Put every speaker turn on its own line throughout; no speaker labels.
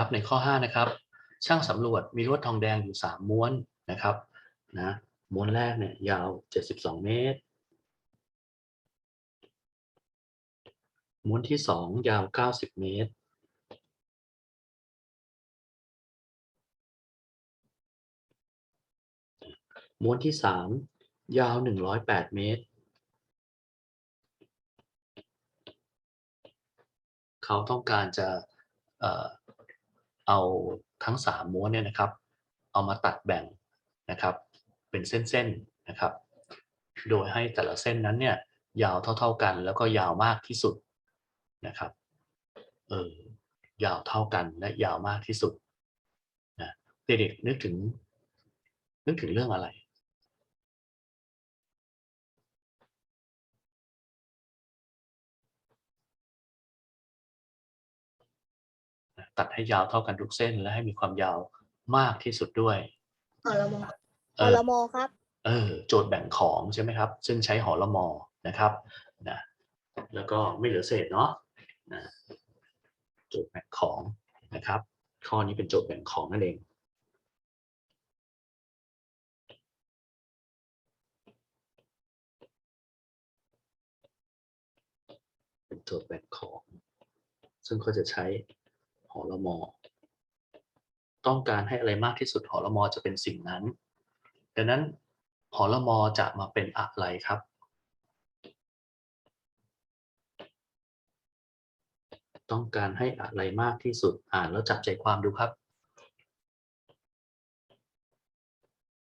ครับในข้อ 5 นะครับ ช่างสำรวจมีลวดทองแดงอยู่ 3 ม้วนนะครับนะม้วนแรกเนี่ยยาว 72 เมตร ม้วนที่ 2 ยาว 90 เมตร ม้วนที่ 3 ยาว 108 เมตร เขาต้องการจะ เอาทั้ง 3 ม้วนเนี่ยนะครับ เอามาตัดแบ่งนะครับ เป็นเส้นๆนะครับ โดยให้แต่ละเส้นนั้นเนี่ยยาวเท่า ๆกัน แล้วก็ยาวมากที่สุดนะครับเออยาวเท่ากันและยาวมากที่สุดนะเด็กๆนึกถึงนึกถึงเรื่องอะไร ตัดให้ยาวเท่ากันทุกเส้น และให้มีความยาวมากที่สุดด้วย
หอรมอ
เอ
หอ
อ
รมอครับ
เออโจทย์แบ่งของใช่ไหมครับ ซึ่งใช้หอละมอนะครับนะแล้วก็ไม่เหลือเศษเนาะนะโจทย์แบ่งของนะครับ ข้อนี้เป็นโจทย์แบ่งของนั่นเองเป็นโจทย์แบ่งของ ซึ่งเขาจะใช้ห อละมอต้องการให้อะไรมากที่สุดหอละมอจะเป็นสิ่งนั้น ดังนั้นหอละมอจะมาเป็นอะไรครับ ต้องการให้อะไรมากที่สุดอ่านแล้วจับใจความดูครับ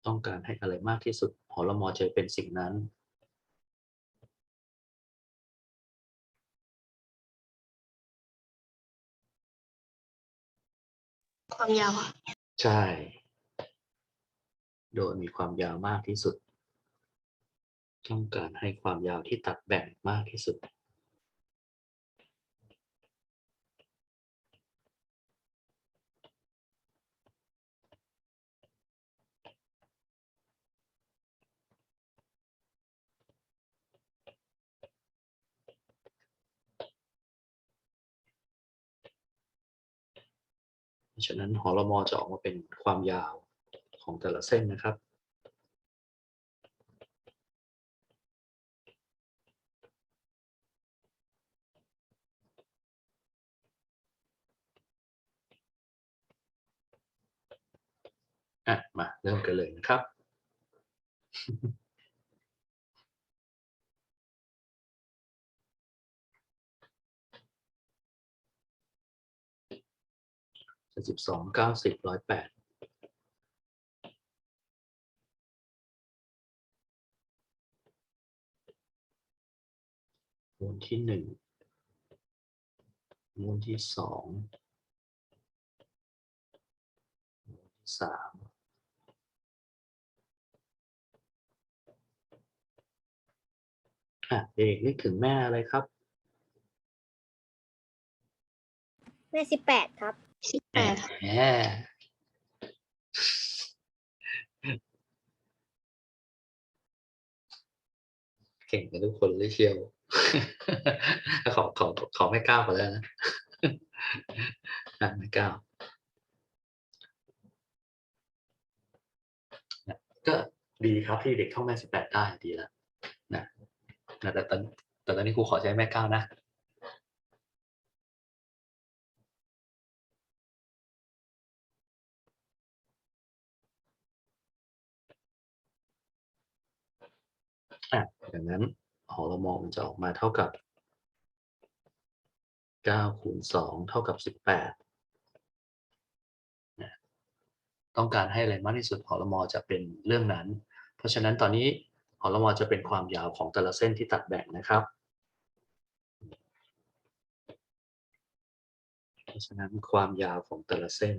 ต้องการให้อะไรมากที่สุดหอละมอจะเป็นสิ่งนั้น
ความยาว
ใช่ โดยมีความยาวมากที่สุด ต้องการให้ความยาวที่ตัดแบ่งมากที่สุด เพราะฉะนั้นหอละมอจะออกมาเป็นความยาวของแต่ละเส้นนะครับ อะ มาเริ่มกันเลยนะครับ สิบสองเก้าสิบร้อยแปดม้วนที่หนึ่งม้วนที่สองม้วนที่สามอะเด็กนึกถึงแม่อะไรครับ
แม่สิบแปดครับ
สิบแปด
เก่งกันทุกคนเลยเชียว ขอขอขอไม่ก้าวก่อนแล้วนะไม่ก้าวก็ดีครับที่เด็กเข้าแม่สิบแปดได้ดีแล้วนะนะแต่ตอนแต่ตอนนี้ครูขอใช้แม่ก้าวนะ อะดังนั้นหอละมอมันจะออกมาเท่ากับ9คูณ2เท่ากับ 18 ต้องการให้อะไรมากที่สุดหอละมอจะเป็นเรื่องนั้น เพราะฉะนั้นตอนนี้หอละมอจะเป็นความยาวของแต่ละเส้นที่ตัดแบ่งนะครับ เพราะฉะนั้นความยาวของแต่ละเส้น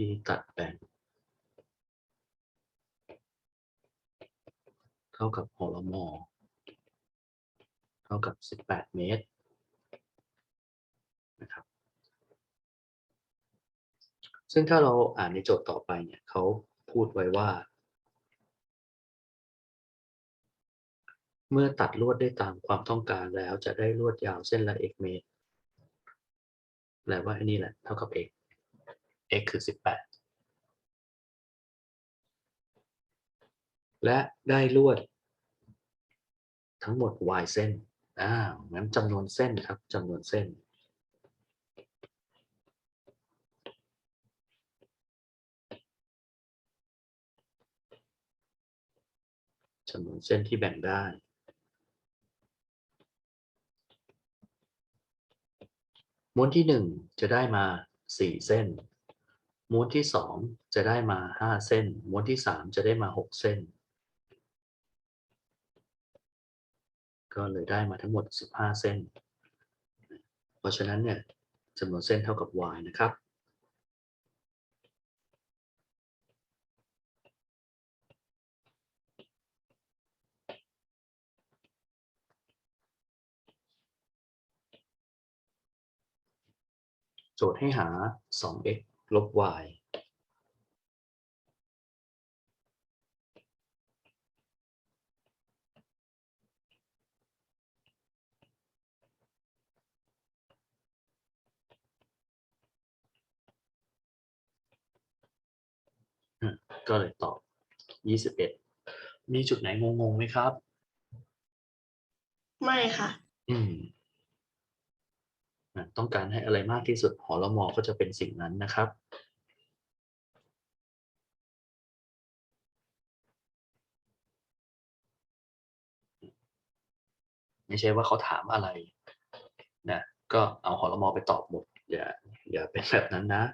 ที่ตัดแบ่ง เท่ากับหอลมอเท่ากับ 18 เมตรนะครับ ซึ่งถ้าเราอ่านในโจทย์ต่อไปเนี่ยเขาพูดไว้ว่า เมื่อตัดลวดได้ตามความต้องการแล้วจะได้ลวดยาวเส้นละ x เมตรแปลว่าอ้นี่แหละเท่ากับ x x คือ 18 และได้ลวด ทั้งหมด y เส้นอ้างั้นจำนวนเส้นครับจำนวนเส้น จำนวนเส้นที่แบ่งได้ม้วนที่หนึ่งจะได้มาสี่เส้น ม้วนที่สองจะได้มาห้าเส้นม้วนที่สามจะได้มาหกเส้น ก็เลยได้มาทั้งหมดสิบห้าเส้น เพราะฉะนั้นเนี่ยจำนวนเส้นเท่ากับ y นะครับโจทย์ให้หา 2x ลบ y อืมก็เลยตอบ 21 มีจุดไหนงงๆไหมครับ
ไม่ค่ะ
อืมอะต้องการให้อะไรมากที่สุดหอละมอก็จะเป็นสิ่งนั้นนะครับ ไม่ใช่ว่าเขาถามอะไรนะก็เอาหอละมอไปตอบหมดอย่าอย่าเป็นแบบนั้นนะ